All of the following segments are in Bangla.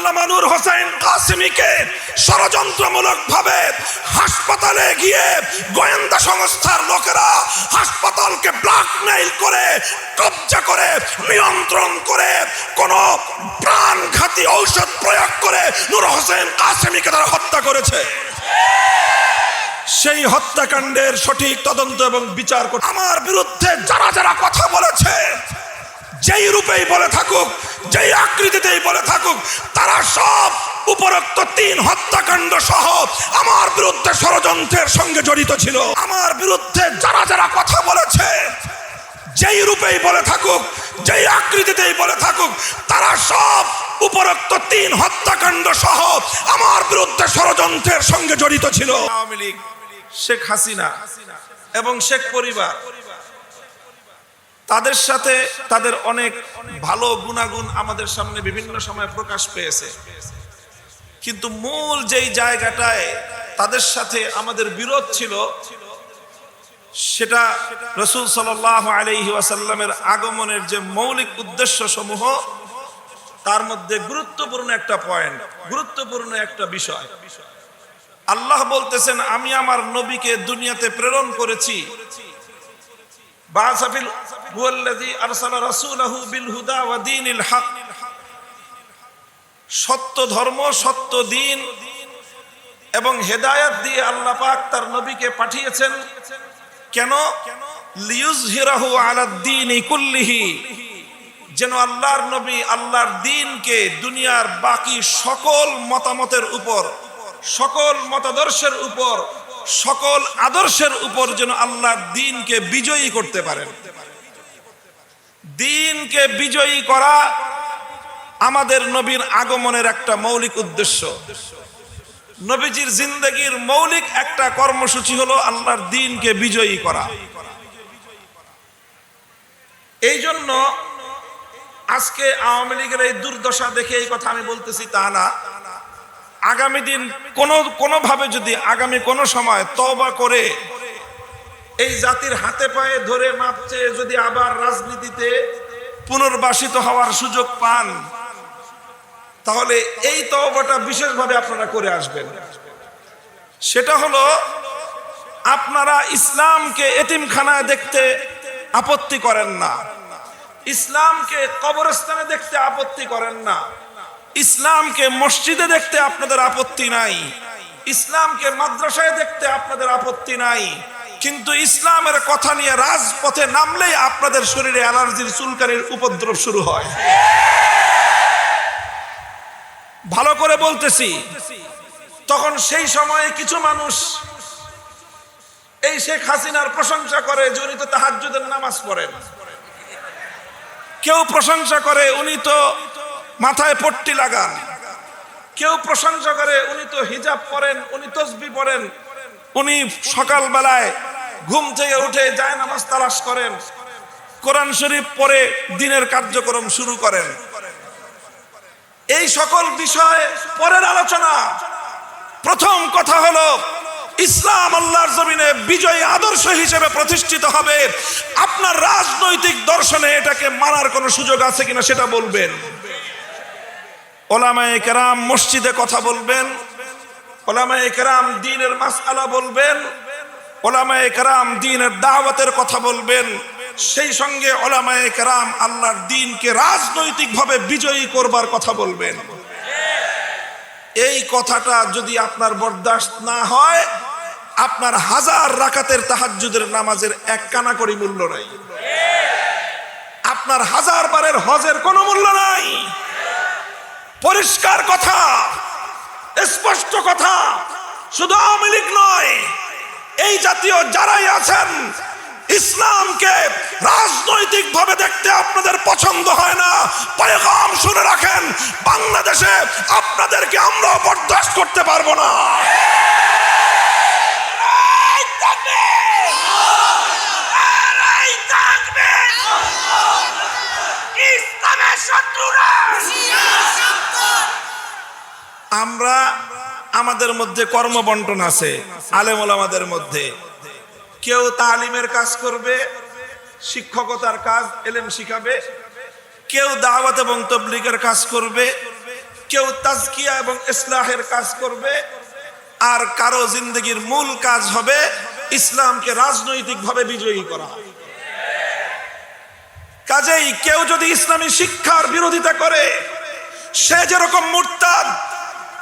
আল্লামা নূর হোসেন কাসিমিকে ষড়যন্ত্রমূলক ভাবে হাসপাতালে গিয়ে গোয়েন্দা সংস্থার লোকেরা হাসপাতালকে ব্ল্যাকমেইল করে, কবজা করে, নিয়ন্ত্রণ করে, কোন প্রাণঘাতী ঔষধ প্রয়োগ করে নূর হোসেন কাসিমিকে তারা হত্যা করেছে। সেই হত্যাকাণ্ডের সঠিক তদন্ত এবং বিচার আমার বিরুদ্ধে যারা যারা কথা বলেছে যেই রূপেই বলে থাকুক, যেই আকৃতিতেই বলে থাকুক, তারা সব উপরোক্ত তিন হত্যাকাণ্ড সহ আমার বিরুদ্ধে ষড়যন্ত্রের সঙ্গে জড়িত ছিল। আমার বিরুদ্ধে যারা যারা কথা বলেছে, যেই রূপেই বলে থাকুক, যেই আকৃতিতেই বলে থাকুক, তারা সব উপরোক্ত তিন হত্যাকাণ্ড সহ আমার বিরুদ্ধে ষড়যন্ত্রের সঙ্গে জড়িত ছিল। আওয়ামী লীগ, শেখ হাসিনা এবং শেখ পরিবার তাদের সাথে তাদের অনেক ভালো গুণাগুণ আমাদের সামনে বিভিন্ন সময় প্রকাশ পেয়েছে। কিন্তু মূল যেই জায়গাটায় তাদের সাথে আমাদের বিরোধ ছিল, সেটা রসুল সাল আলহি ওয়াসাল্লামের আগমনের যে মৌলিক উদ্দেশ্য সমূহ তার মধ্যে গুরুত্বপূর্ণ একটা পয়েন্ট গুরুত্বপূর্ণ একটা বিষয়। আল্লাহ বলতেছেন, আমি আমার নবীকে দুনিয়াতে প্রেরণ করেছি বাসাফিল হুয়াল্লাযী আরসালা রাসূলাহু বিল হুদা ওয়া দীনিল হক। সত্য ধর্ম, সত্য দিন এবং হেদায়েত দিয়ে আল্লাহ পাক তার নবীকে পাঠিয়েছেন। কেন? যেন আল্লাহর নবী আল্লাহর দিনকে দুনিয়ার বাকি সকল মতামতের উপর, সকল মতাদর্শের উপর সকল আদর্শের উপর যেন আল্লাহর দিনকে বিজয়ী করতে পারেন। দিনকে বিজয়ী করা আমাদের নবীর আগমনের একটা মৌলিক উদ্দেশ্য। নবীজির জিন্দগির মৌলিক একটা কর্মসূচি হলো আল্লাহর দিনকে বিজয়ী করা। এই জন্য আজকে আওয়ামী লীগের এই দুর্দশা দেখে এই কথা আমি বলতেছি তা না। আগামী দিন কোনো, কোনোভাবে যদি আগামী কোনো সময় তবা করে এই জাতির হাতে পায়ে ধরে মাপছে যদি আবার রাজনীতিতে পুনর্বাসিত হওয়ার সুযোগ পান, তাহলে এই তওবাটা বিশেষভাবে আপনারা করে আসবেন। সেটা হলো, আপনারা ইসলামকে এতিমখানায় দেখতে আপত্তি করেন না। ইসলামকে কবরস্থানে দেখতে আপত্তি করেন না। ইসলামকে মসজিদে দেখতে আপনাদের আপত্তি নাই। ইসলামকে মাদ্রাসায় দেখতে আপনাদের আপত্তি নাই। কিন্তু ইসলামের কথা নিয়ে রাজপথে নামলেই আপনাদের শরীরে অ্যালার্জির চুলকানির উপদ্রব শুরু হয়। ভালো করে বলতেছি, তখন সেই সময়ে কিছু মানুষ এই শেখ হাসিনার প্রশংসা করে যে উনি তো তাহাজ্জুদের নামাজ পড়েন। কেউ প্রশংসা করে, উনি তো মাথায় পট্টি লাগান। কেউ প্রশংসা করে, উনি তো হিজাব পরেন, উনি তসবি পড়েন উনি সকাল বেলায় ঘুম থেকে উঠে যায় নামাজ তালাশ করেন। কোরআন শরীফ পরে দিনের কার্যক্রম শুরু করেন। এই সকল বিষয়ে পরের আলোচনা। প্রথম কথা হলো, ইসলাম আল্লাহর জমিনে বিজয়ী আদর্শ হিসেবে প্রতিষ্ঠিত হবে। আপনার রাজনৈতিক দর্শনে এটাকে মানার কোনো সুযোগ আছে কিনা সেটা বলবেন। ওলামায়ে কেরাম মসজিদে কথা বলবেন, ওলামায়ে কেরাম দিনের মাসআলা বলবেন, ওলামায়ে কেরাম দিনের দাওয়াতের কথা বলবেন, সেই সঙ্গে ওলামায়ে কেরাম আল্লাহর দিনকে রাজনৈতিকভাবে বিজয়ী করবার কথা বলবেন। এই কথাটা যদি আপনার বরদাস্ত না হয়, আপনার হাজার রাকাতের তাহাজ্জুদের নামাজের এক কানা করি মূল্য নাই। আপনার হাজার বারের হজের কোনো মূল্য নাই। পরিষ্কার কথা, স্পষ্ট কথা, শুধু আওয়ামী লীগ নয়, এই জাতীয় যারাই আছেন, ইসলামকে রাজনৈতিক ভাবে দেখতে আপনাদের পছন্দ হয় না, পয়গাম শুনে রাখেন, বাংলাদেশে আপনাদেরকে আমরা বরদাস্ত করতে পারব না। শত্রুরা। আমরা আমাদের মধ্যে কর্মবন্টন আছে, আলেমুল আমাদের মধ্যে। কেউ তালিমের কাজ করবে, শিক্ষকতার কাজ, এলেম শিখাবে। কেউ দাওয়াত এবং তবলিগের কাজ করবে, কেউ তাজকিয়া এবং ইসলাহের কাজ করবে। আর কারও জিন্দগির মূল কাজ হবে ইসলামকে রাজনৈতিকভাবে বিজয়ী করা। কাজেই কেউ যদি ইসলামী শিক্ষার বিরোধিতা করে, সে যেরকম মুরতাদ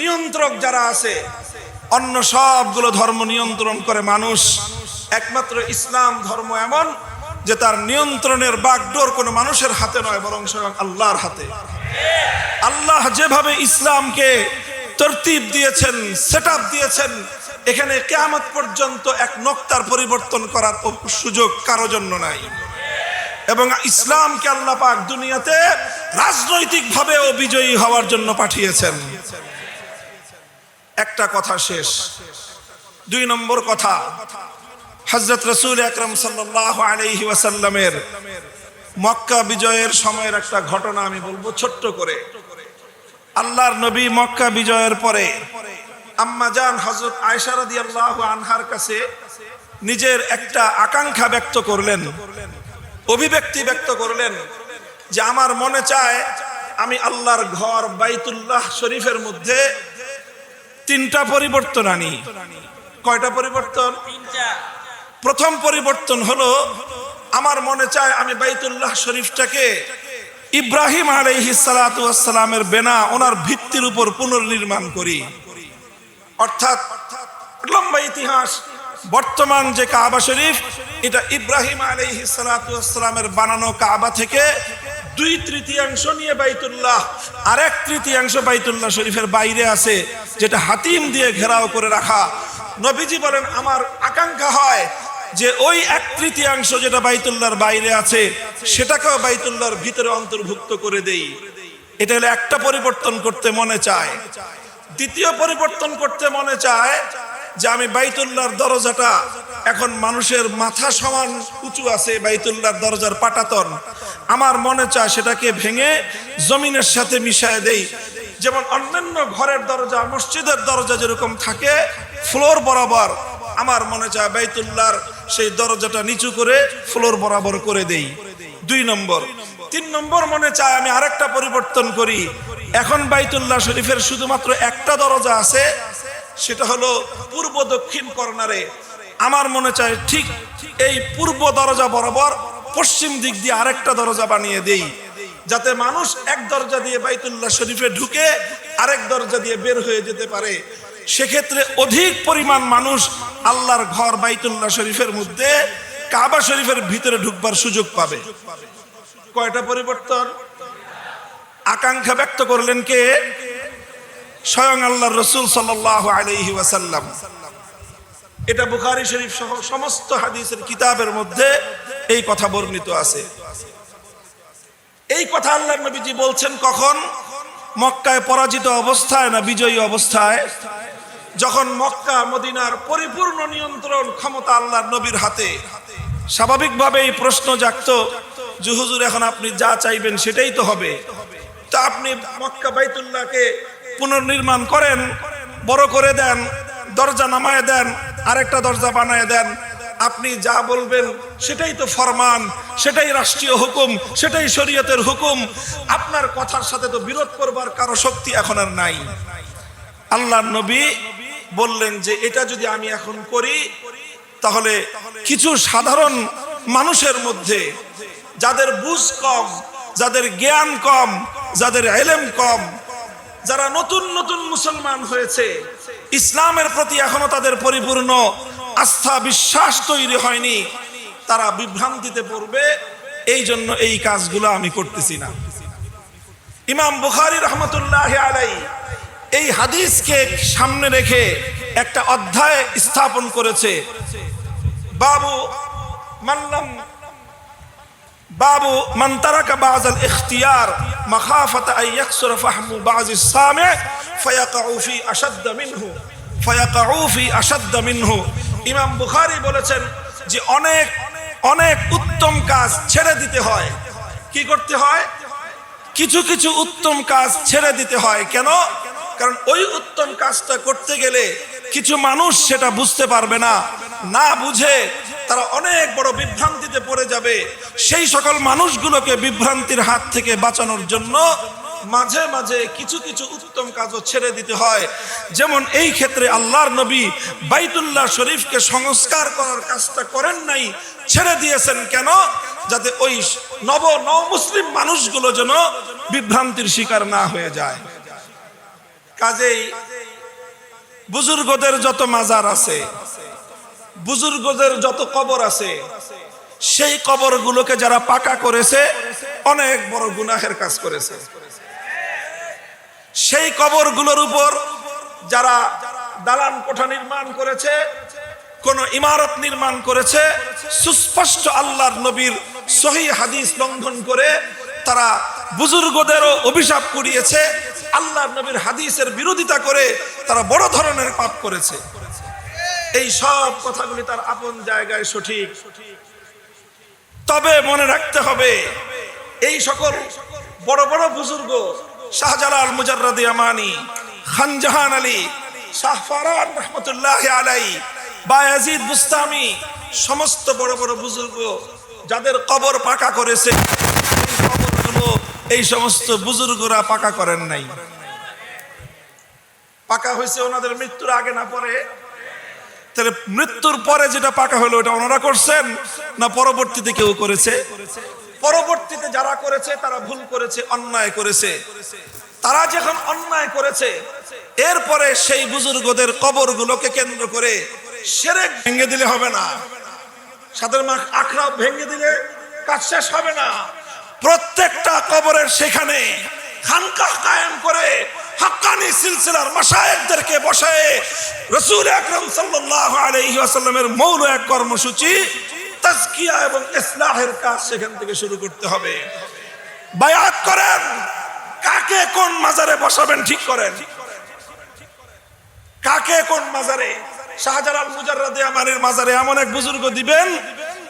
নিয়ন্ত্রক যারা আছে, অন্য সবগুলো ধর্ম নিয়ন্ত্রণ করে মানুষ। একমাত্র ইসলাম ধর্ম এমন যে তার নিয়ন্ত্রণের বাগডোর কোনো মানুষের হাতে নয়, বরং স্বয়ং আল্লাহর হাতে। আল্লাহ যেভাবে ইসলামকে তরতিব দিয়েছেন সেট দিয়েছেন, এখানে কেয়ামত পর্যন্ত এক নক্তার পরিবর্তন করার সুযোগ কারও জন্য নাই। এবং ইসলামকে আল্লাহ পাক দুনিয়াতে রাজনৈতিকভাবেও বিজয়ী হওয়ার জন্য পাঠিয়েছেন। একটা কথা শেষ। দুই নম্বর কথা হজরত রসুল আকরম সাল্লাহ ওয়াসাল্লামের মক্কা বিজয়ের সময়ের একটা ঘটনা আমি বলব ছোট্ট করে। আল্লাহর নবী মক্কা বিজয়ের পরে আম্মা হজরত আয়সারদি আল্লাহ আনহার কাছে নিজের একটা আকাঙ্ক্ষা ব্যক্ত করলেন, অভিব্যক্তি ব্যক্ত করলেন যে আমার মনে চায় আমি আল্লাহর ঘর বাইতুল্লাহ শরীফের মধ্যে তিনটা পরিবর্তন আনি। কয়টা পরিবর্তন? প্রথম পরিবর্তন হলো আমার মনে চায় আমি বাইতুল্লাহ শরীফটাকে ইব্রাহিম আলাইহি সালামের বেনা ওনার ভিত্তির উপর পুনর্নির্মাণ করি। অর্থাৎ লম্বা ইতিহাস বর্তমান যে কাবা শরীফ এটা ইব্রাহিম আলাইহি সালামের বানানো কাবা থেকে দুই তৃতীয়াংশ নিয়ে বাইতুল্লাহ, আর এক তৃতীয়াংশ বাইতুল্লাহ শরীফের বাইরে আছে, যেটা হাতিম দিয়ে ঘেরাও করে রাখা। নবীজি বলেন, আমার আকাঙ্ক্ষা হয় যে ওই এক তৃতীয়াংশ যেটা বাইতুল্লাহর বাইরে আছে, সেটাকেও বাইতুল্লাহর ভিতরে অন্তর্ভুক্ত করে দেই। এটা হলো একটা পরিবর্তন করতে মনে চায়। দ্বিতীয় পরিবর্তন করতে মনে চায় যে আমি বাইতুল্লাহর দরজাটা এখন মানুষের মাথা সমান উঁচু আছে, বাইতুল্লাহর দরজার পাটাতন। আমার মনে চায় সেটাকে ভেঙে জমিনের সাথে মিশায় দেই। যেমন অন্যান্য ঘরের দরজা, মসজিদের দরজা যেরকম থাকে ফ্লোর বরাবর আমার মনে চায় বাইতুল্লাহর সেই দরজাটা নিচু করে ফ্লোর বরাবর করে দেই। দুই নম্বর। তিন নম্বর মনে চায় আমি আরেকটা পরিবর্তন করি। এখন বাইতুল্লাহ শরীফের শুধুমাত্র একটা দরজা আছে সেটা হলো পূর্ব দক্ষিণ কর্নারে। আমার মনে চায় ঠিক এই পূর্ব দরজা বরাবর পশ্চিম দিক দিয়ে আরেকটা দরজা বানিয়ে দেই, যাতে মানুষ এক দরজা দিয়ে বাইতুল্লাহ শরীফে ঢুকে আরেক দরজা দিয়ে বের হয়ে যেতে পারে। সেক্ষেত্রে অধিক পরিমাণ মানুষ আল্লাহর ঘর বাইতুল্লাহ শরীফের মধ্যে কাবা শরীফের ভিতরে ঢুকবার সুযোগ পাবে। কয়টা পরিবর্তন? আকাঙ্ক্ষা ব্যক্ত করলেন কে? স্বয়ং আল্লাহ রসুল ওয়াসাল্লাম। এটা বুখারি শরীফ সহ সমস্ত হাদিসের কিতাবের মধ্যে এই কথা বর্ণিত আছে। এই কথা আল্লাহ নবীজি বলছেন কখন? মক্কায় পরাজিত অবস্থায় না বিজয়ী অবস্থায়? যখন মক্কা, মদিনার পরিপূর্ণ নিয়ন্ত্রণ ক্ষমতা আল্লাহ নবীর হাতে। স্বাভাবিকভাবে এই প্রশ্ন জাগত যে এখন আপনি যা চাইবেন সেটাই তো হবে। তা আপনি মক্কা বাইতুল্লাহকে পুনর্নির্মাণ করেন, বড় করে দেন, দরজা নামায় দেন, আরেকটা দরজা বানায় দেন। আপনি যা বলবেন, সেটাই তো ফরমান, সেটাই রাষ্ট্রীয় হুকুম, সেটাই শরীয়তের হুকুম। আপনার কথার সাথে তো বিরোধ করবার কারও শক্তি এখন আর নাই। আল্লাহ নবী বললেন যে, এটা যদি আমি এখন করি, তাহলে কিছু সাধারণ মানুষের মধ্যে, যাদের বুঝ কম, যাদের জ্ঞান কম, যাদের এলেম কম যারা নতুন নতুন মুসলমান হয়েছে, ইসলামের প্রতি এখনও তাদের পরিপূর্ণ আস্থা, বিশ্বাস তৈরি হয়নি। তারা বিভ্রান্তিতে পড়বে, এই জন্য এই কাজগুলো আমি করতেছি না। ইমাম বুখারি রহমতুল্লাহ আলাই এই হাদিসকে সামনে রেখে একটা অধ্যায় স্থাপন করেছে। বাবু মাল্লাম বাবু মান তারাকা বাজ আল ইখতিয়ার মাখাফাত আন ইয়াকসুর ফাহমু বাজ السامع فيقع في اشد منه فيقع في اشد منه ইমাম বুখারী বলেছেন যে অনেক অনেক উত্তম কাজ ছেড়ে দিতে হয় কি করতে হয় কিছু কিছু উত্তম কাজ ছেড়ে দিতে হয় কেন কারণ ওই উত্তম কাজটা করতে গেলে কিছু মানুষ সেটা বুঝতে পারবে না না বুঝে তারা অনেক বড় বিভ্রান্তিতে পড়ে যাবে। সেই সকল মানুষগুলোকে বিভ্রান্তির হাত থেকে বাঁচানোর জন্য মাঝে মাঝে কিছু কিছু উত্তম কাজও ছেড়ে দিতে হয়। যেমন এই ক্ষেত্রে আল্লাহর নবী বাইতুল্লাহ শরীফকে সংস্কার করার কাজটা করেন নাই, ছেড়ে দিয়েছেন কেন? যাতে ওই নব নব মুসলিম মানুষগুলো যেন বিভ্রান্তির শিকার না হয়ে যায়। কাজেই বুজুর্গদের যত মাজার আছে বুজুর্গদের যত কবর আছে, সেই কবরগুলোকে যারা পাকা করেছে, অনেক বড় গুনাহের কাজ করেছে। সেই কবরগুলোর উপর যারা দালান কোঠা নির্মাণ করেছে, কোন ইমারত নির্মাণ করেছে, সুস্পষ্ট আল্লাহর নবীর সহি হাদিস লঙ্ঘন করে তারা বুজুর্গদেরও অভিশাপ কুড়িয়েছে, আল্লাহর নবীর হাদিসের বিরোধিতা করে তারা বড় ধরনের পাপ করেছে। এই সব কথাগুলি তার আপন জায়গায় সঠিক। তবে মনে রাখতে হবে, এই সকল বড় বড় বুজুর্গ শাহজালাল মুজাররাদি আমানি খানজাহান আলী শাহফারান রহমতুল্লাহ আলাই বায়াজিদ বুস্তামি, সমস্ত বড় বড় বুজুর্গ যাদের কবর পাকা করেছে এই সমস্ত বুজুর্গরা পাকা করেন নাই। পাকা হয়েছে ওনাদের মৃত্যুর আগে না পরে। তাহলে মৃত্যুর পরে যেটা পাকা হলো ওটা ওনারা করছেন না পরবর্তীতে কেউ করেছে? পরবর্তীতে যারা করেছে, তারা ভুল করেছে, অন্যায় করেছে। তারা যখন অন্যায় করেছে, এরপরে সেই বুজুর্গদের কবরগুলোকে কেন্দ্র করে সেরেক ভেঙে দিলে হবে না। সাদের মাখ আখড়া ভেঙে দিলে কাজ শেষ হবে না। প্রত্যেকটা কবরের সেখানে খানকাহ কায়েম করে হাক্কানি সিলসিলার মাশায়েখদেরকে বসায় রসুল আকরাম সাল্লাল্লাহু আলাইহি ওয়াসাল্লামের মৌল এক কর্মসূচি, তাজকিয়া এবং ইসলাহের কাজ সেখান থেকে শুরু করতে হবে। বায়াত করেন, কাকে কোন মাজারে বসাবেন ঠিক করেন। কাকে কোন মাজারে? শাহজালাল মুজাররাদে আমানের মাজারে এমন এক বুজুর্গ দিবেন,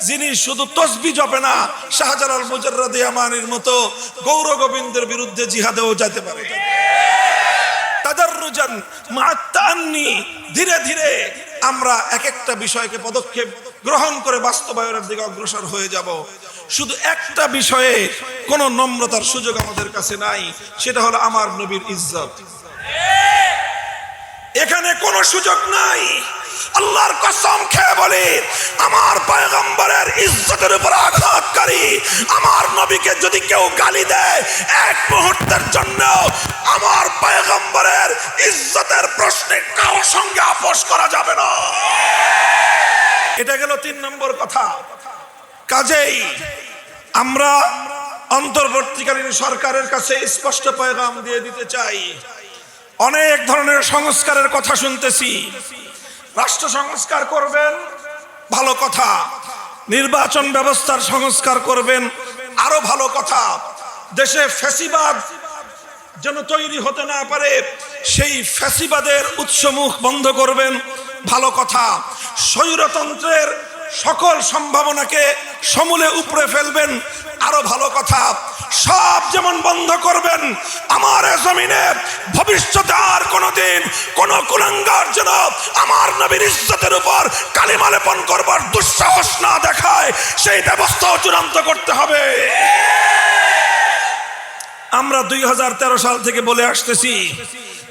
যিনি শুধু তসবি জপে না, শাহজালাল মুজাররাদে আমানের মতো গৌর গোবিন্দের বিরুদ্ধে জিহাদেও যেতে পারে। তাদাররুজান মাত্তাননি ধীরে ধীরে আমরা এক একটা বিষয়কে পদক্ষেপ গ্রহণ করে বাস্তবায়নের দিকে অগ্রসর হয়ে যাব। শুধু একটা বিষয়ে কোনো নম্রতার সুযোগ আমাদের কাছে নাই, সেটা হলো আমার নবীর ইজ্জত। এখানে কোনো সুযোগ নাই। আল্লাহর কসম খেয়ে বলি, আমার পয়গম্বরের ইজ্জতের উপর আঘাতকারী আমার নবীকে যদি কেউ গালি দেয়, এক মুহূর্তের জন্য আমার পয়গম্বরের ইজ্জতের প্রশ্নে কারোর সঙ্গে আপোষ করা যাবে না। এটা গেল তিন নম্বর কথা। কাজেই আমরা অন্তর্বর্তীকালীন সরকারের কাছে স্পষ্ট পয়গাম দিয়ে দিতে চাই। অনেক ধরনের সংস্কারের কথা শুনতেছি। রাষ্ট্র সংস্কার করবেন, ভালো কথা। নির্বাচন ব্যবস্থার সংস্কার করবেন, আরও ভালো কথা। দেশে ফ্যাসিবাদ যেন তৈরি হতে না পারে, সেই ফ্যাসিবাদের উৎসমুখ বন্ধ করবেন, ভালো কথা। স্বৈরতন্ত্রের সকল সম্ভাবনাকে সমূলে উপড়ে ফেলবেন। আরও ভালো কথা, সব যেমন বন্ধ করবেন, আমার জমিনে ভবিষ্যতে আর কোনোদিন কোন কুলাঙ্গার যেন আমার নবীর ইজ্জতের উপর কালিমা লেপন করবার দুঃসাহস না দেখায়, সেই ব্যবস্থাও চূড়ান্ত করতে হবে। আমরা দুই হাজার তেরো সাল থেকে বলে আসতেছি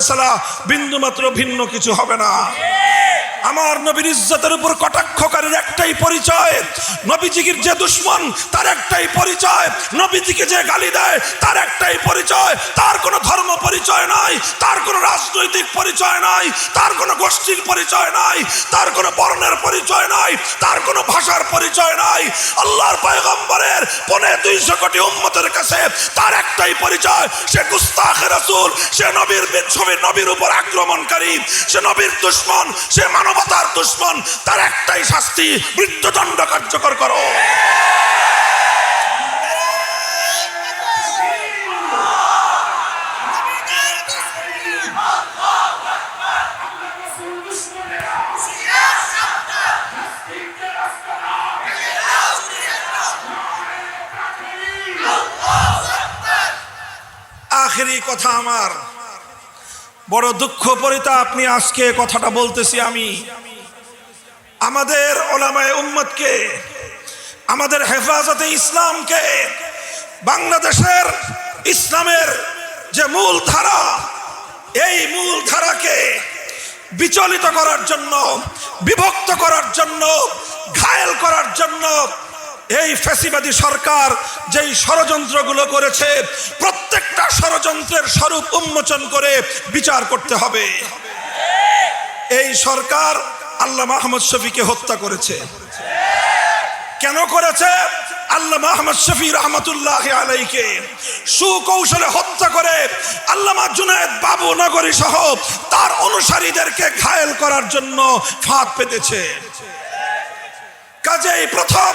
সালা বিন্দু মাত্র ভিন্ন কিছু হবে না। আমার নবীর ইজ্জতের উপর কটাক্ষকারীর একটাই পরিচয়। নবীজির যে দুশ্মন, তার একটাই পরিচয়। নবীজিকে যে গালি দেয়, তার একটাই পরিচয়। তার কোনো ধর্ম পরিচয় নাই, তার কোনো রাজনৈতিক পরিচয় নাই, তার কোনো গোষ্ঠীর পরিচয় নাই, তার কোনো বর্ণের পরিচয় নাই, তার কোনো ভাষার পরিচয় নাই। আল্লাহর পয়গম্বরের পনে দুইশো কোটি উম্মতের কাছে তার একটাই পরিচয়। সে গুস্তাখ রাসূল, সে নবীর ছবি নবীর উপর আক্রমণকারী, সে নবীর দুশ্মন, সে মানবতার দুশ্মন তার একটাই শাস্তি মৃত্যুদণ্ড কার্যকর করো। আখেরি কথা আমার। বড় দুঃখ পরিতা আপনি আজকে কথাটা বলতেছি আমি। আমাদের ওলামায় উম্মতকে, আমাদের হেফাজতে ইসলামকে, বাংলাদেশের ইসলামের যে মূল ধারা, এই মূল ধারাকে বিচলিত করার জন্য, বিভক্ত করার জন্য, ঘায়েল করার জন্য এই ফ্যাসিবাদী সরকার যেই ষড়যন্ত্রগুলো করেছে, প্রত্যেকটা ষড়যন্ত্রের স্বরূপ উন্মোচন করে বিচার করতে হবে। এই সরকার আল্লাহ মাহমদ শফিকে হত্যা করেছে। কেন করেছে? আল্লাহ মাহমদ শফি রহমতুল্লাহ আলাইকে সুকৌশলে হত্যা করে আল্লামা জুনায়দ বাবু নগরী সহ তার অনুসারীদেরকে ঘায়েল করার জন্য ফাঁদ পেতেছে। কাজেই প্রথম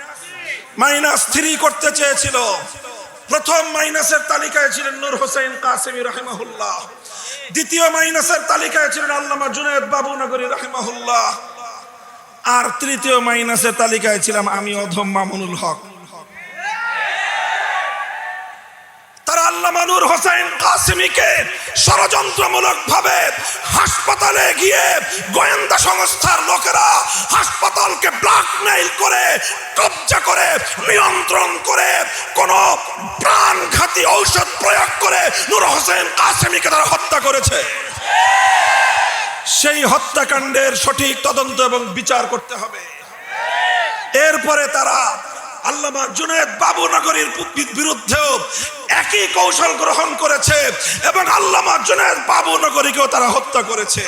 মাইনাস থ্রি করতে চেয়েছিল। প্রথম মাইনাসের তালিকায় ছিলেন নূর হোসেন কাসেমি রাহিমাহুল্লাহ। দ্বিতীয় মাইনাসের তালিকায় ছিলেন আল্লামা জুনেদ বাবু নগরী রাহিমাহুল্লাহ। আর তৃতীয় মাইনাসের তালিকায় ছিলাম আমি অধম মামুনুল হক। আল্লামা নূর হোসেন কাসিমিকে ষড়যন্ত্রমূলক ভাবে হাসপাতালে গিয়ে গোয়েন্দা সংস্থার লোকেরা হাসপাতালকে ব্ল্যাকমেইল করে, কবজা করে, নিয়ন্ত্রণ করে, কোন প্রাণঘাতী ঔষধ প্রয়োগ করে নূর হোসেন কাসিমিকে তারা হত্যা করেছে। সেই হত্যাকাণ্ডের সঠিক তদন্ত এবং বিচার করতে হবে। এরপরে তারা আল্লামা জুনেদ বাবুনগরীর বিরুদ্ধেও একই কৌশল গ্রহণ করেছে এবং আল্লামা জুনেদ বাবুনগরীকেও তারা হত্যা করেছে।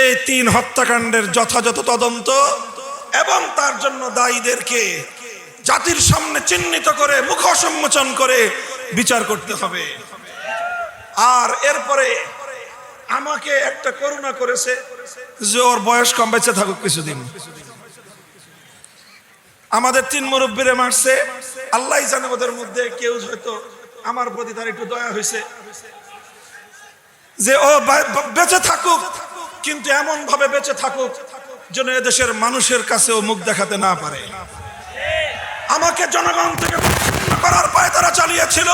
এই তিন হত্যাকাণ্ডের যথাযথ তদন্ত এবং তার জন্য দায়ীদেরকে জাতির সামনে চিহ্নিত করে মুখ সম্মোচন করে বিচার করতে হবে। আর এরপরে আমাকে একটা করুণা করেছে যে ওর বয়স কম বেঁচে থাকুক কিছুদিন। আমাদের তিন মুরব্বীরে মারছে। আল্লাহ জানে ওদের মধ্যে কেউ হয়তো আমার প্রতি তার একটু দয়া হয়েছে। যে, ও বেঁচে থাকুক। কিন্তু এমন ভাবে বেঁচে থাকুক যেন এদেশের মানুষের কাছে ও মুখ দেখাতে না পারে। আমাকে জনগণ থেকে করার পায় তারা চালিয়েছিল।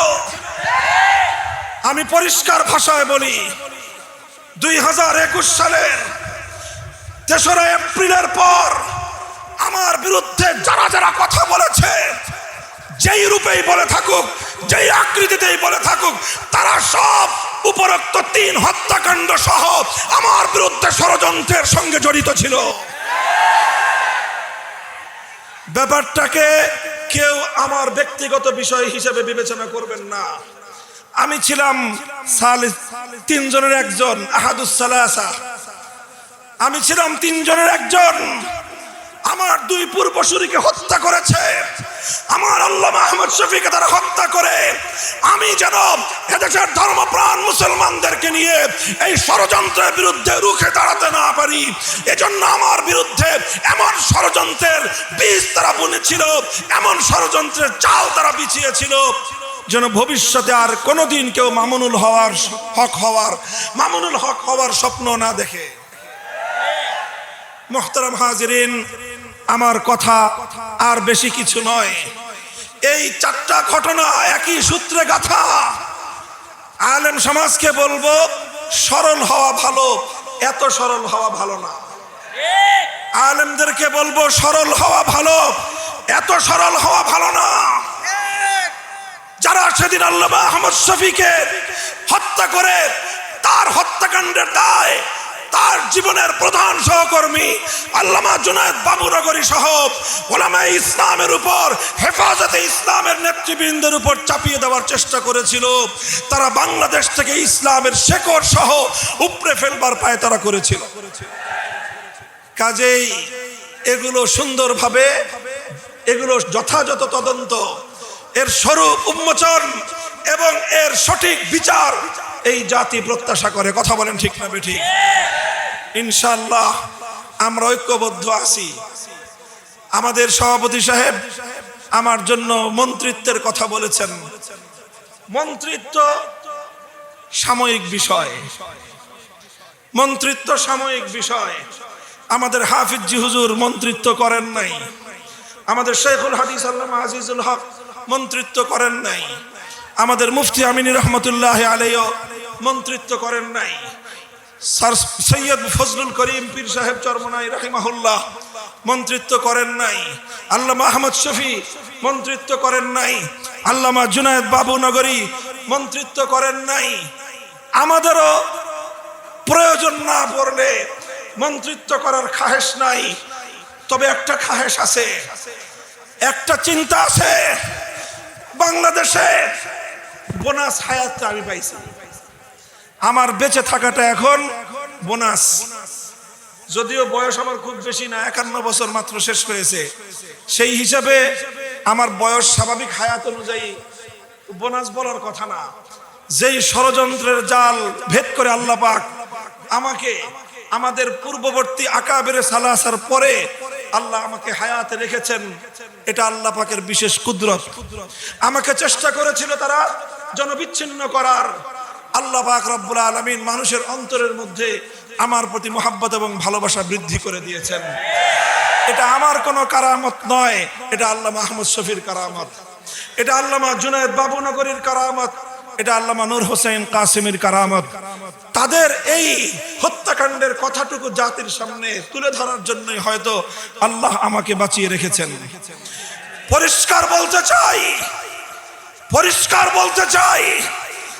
আমি পরিষ্কার ভাষায় বলি, দুই হাজার একুশ সালের তেসরা এপ্রিলের পর আমার বিরুদ্ধে যারা যারা কথা বলেছে, যেই রূপেই বলে থাকুক, যেই আকৃতিতেই বলে থাকুক, তারা সব উপরোক্ত তিন হত্যাকাণ্ড সহ আমার বিরুদ্ধে ষড়যন্ত্রের সঙ্গে জড়িত ছিল। ব্যাপারটাকে কেউ আমার ব্যক্তিগত বিষয় হিসেবে বিবেচনা করবেন না। আমি ছিলাম তিনজনের একজন আহাদুসালাসা আমি ছিলাম তিনজনের একজন আমার দুই পূর্বসূরিকে হত্যা করেছে। আমার আল্লাহ আহমদ শফিকে তারা হত্যা করে। আমি যেন এদেশের ধর্মপ্রাণ মুসলমানদেরকে নিয়ে এই ষড়যন্ত্রের বিরুদ্ধে রুখে দাঁড়াতে না পারি। এজন্য আমার বিরুদ্ধে এমন ষড়যন্ত্রের বীজ তারা বুনেছিল, এমন ষড়যন্ত্রের চাল তারা বিছিয়েছিল যেন ভবিষ্যতে আর কোনোদিন কেউ মামুনুল হওয়ার হক হওয়ার, মামুনুল হক হওয়ার স্বপ্ন না দেখে। মোহতারাম হাজিরিন আমার কথা আর বেশি কিছু নয়। এই চারটা ঘটনা একই সূত্রে গাথা। আলেম সমাজকে বলব, সরল হওয়া ভালো, এত সরল হওয়া ভালো না। আলেমদেরকে বলব, সরল হওয়া ভালো, এত সরল হওয়া ভালো না। যারা সেদিন আল্লাহ আহমদ শফিকে হত্যা করে, তার হত্যাকাণ্ডের দায় তার জীবনের প্রধান সহকর্মী আল্লামা জুনায়দ বাবুনগরী সহ ওলামা ইসলামের উপর, হেফাজতে ইসলামের নেতৃবৃন্দের উপর চাপিয়ে দেওয়ার চেষ্টা করেছিল। তারা বাংলাদেশ থেকে ইসলামের শেকড় সহ উপড়ে ফেলবার পায় তারা করেছিল। কাজেই এগুলো সুন্দরভাবে, এগুলো যথাযথ তদন্ত, এর স্বরূপ উন্মোচন এবং এর সঠিক বিচার এই জাতি প্রত্যাশা করে। কথা বলেন ঠিক না, বেঠিক। ইনশাল্লাহ আমরা ঐক্যবদ্ধ আছি। আমাদের সভাপতি সাহেব আমার জন্য মন্ত্রিত্বের কথা বলেছেন। মন্ত্রিত্ব সাময়িক বিষয়। মন্ত্রিত্ব সাময়িক বিষয়। আমাদের হাফিজি হুজুর মন্ত্রিত্ব করেন নাই। আমাদের শেখুল হাদিস আল্লামা আজিজুল হক মন্ত্রিত্ব করেন নাই। আমাদের মুফতি আমিনী রহমতুল্লাহ আলাইও মন্ত্রিত্ব করেন নাই। সৈয়দ ফজলুল করিম পীর সাহেব চরমনাই রাহিমাহুল্লাহ, মন্ত্রিত্ব করেন নাই। আল্লামা আহমদ শফি, মন্ত্রিত্ব করেন নাই। আল্লামা জুনায়দ বাবু নগরী, মন্ত্রিত্ব করেন নাই। আমাদেরও প্রয়োজন না পড়লে মন্ত্রিত্ব করার খাহেস নাই। তবে একটা খাহেস আছে। একটা চিন্তা আছে। বাংলাদেশে বোনাস হায়াতটা আমি পাইছি। আমার বেঁচে থাকাটা এখন বোনাস। যদিও বয়স আমার খুব বেশি না, একান্ন বছর মাত্র শেষ হয়েছে। সেই হিসাবে আমার বয়স স্বাভাবিক হায়াত অনুযায়ী বোনাস বলার কথা না। যেই ষড়যন্ত্রের জাল ভেদ করে আল্লাহ পাক আমাকে আমাদের পূর্ববর্তী আকাবের সালাসার পরে আল্লাহ আমাকে হায়াতে রেখেছেন, এটা আল্লাহ পাকের বিশেষ কুদরত। আমাকে চেষ্টা করেছিল তারা জনবিচ্ছিন্ন করার আল্লাহ পাক রব্বুল আলমিন মানুষের অন্তরের মধ্যে আমার প্রতি মোহাব্বত এবং ভালোবাসা বৃদ্ধি করে দিয়েছেন। এটা আমার কোনো কারামত নয়, এটা আল্লাহ মাহমুদ শফির কারামত। এটা আল্লামা জুনায়দ বাবুনগরীর কারামত, এটা আল্লামা নূর হোসেন কাসিমের কারামত। তাদের এই হত্যাকাণ্ডের কথাটুকু জাতির সামনে তুলে ধরার জন্যই হয়তো আল্লাহ আমাকে বাঁচিয়ে রেখেছেন। পরিষ্কার বলতে চাই, পরিষ্কার বলতে চাই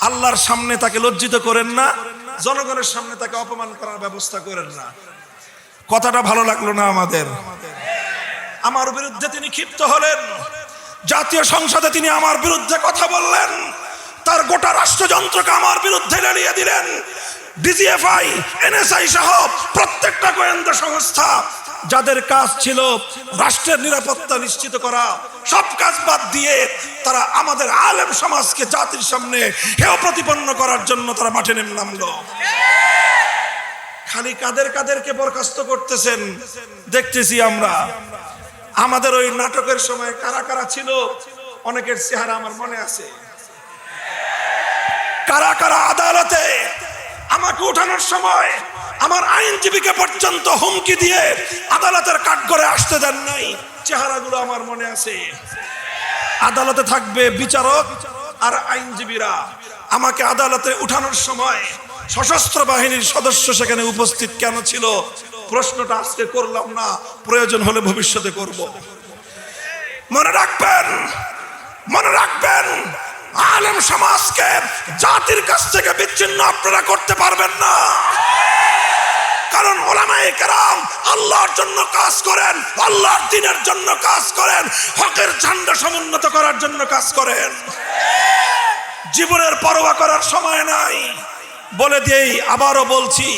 আল্লাহর সামনে তাকে লজ্জিত করেন না, জনগণের সামনে তাকে অপমান করার ব্যবস্থা করেন না। কথাটা ভালো লাগল না আমাদের? আমার বিরুদ্ধে তিনি ক্ষিপ্ত হলেন। জাতীয় সংসদে তিনি আমার বিরুদ্ধে কথা বললেন। তার গোটা রাষ্ট্রযন্ত্রকে আমার বিরুদ্ধে লেলিয়ে দিলেন। ডিজিএফআই, এনএসআই সহ প্রত্যেকটা গোয়েন্দা সংস্থা যাদের কাজ ছিল রাষ্ট্রের নিরাপত্তা নিশ্চিত করা, সব কাজ বাদ দিয়ে তারা আমাদের আলেম সমাজকে জাতির সামনে হেয় প্রতিপন্ন করার জন্য তারা মাঠে নেমে নামলো। খালি কাদের কাদেরকে বরখাস্ত করতেছেন, দেখতেছি আমরা। আমাদের ওই নাটকের সময় কারা কারা ছিল, অনেকের চেহারা আমার মনে আছে। কারা কারা আদালতে আমাকে উঠানোর সময় আমার আইনজীবীকে পর্যন্ত হুমকি দিয়ে আদালতের কাঠগড়ে আসতে দেন নাই। চেহারাগুলো আমার মনে আছে। আদালতে থাকবে বিচারক আর আইনজীবীরা। আমাকে আদালতে উঠানোর সময় সশস্ত্র বাহিনীর সদস্য সেখানে উপস্থিত কেন ছিল? প্রশ্নটা আজকে করলাম না। প্রয়োজন হলে ভবিষ্যতে করব। মনে রাখবেন মনে রাখবেন, আলেম সমাজকে জাতির কাছ থেকে বিচ্ছিন্ন আপনারা করতে পারবেন না। কারণ ওলামায়ে কেরাম আল্লাহর জন্য কাজ করেন, আল্লাহর দিনের জন্য কাজ করেন, হকের ঝান্ডা সমুন্নত করার জন্য কাজ করেন। জীবনের পরোয়া করার সময় নাই। বলে দিয়েই আবারও বলছি,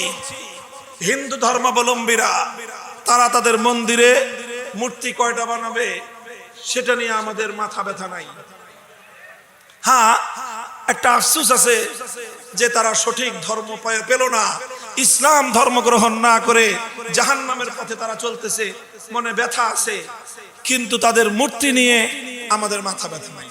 হিন্দু ধর্মাবলম্বীরা, তারা তাদের মন্দিরে মূর্তি কয়টা বানাবে, সেটা নিয়ে আমাদের মাথা ব্যথা নাই। হ্যাঁ একটা আফসুস আছে যে তারা সঠিক ধর্ম পেল না। ইসলাম ধর্ম গ্রহণ না করে জাহান নামের পথে তারা চলতেছে, মনে ব্যথা আছে, কিন্তু তাদের মূর্তি নিয়ে আমাদের মাথা ব্যথা নাই।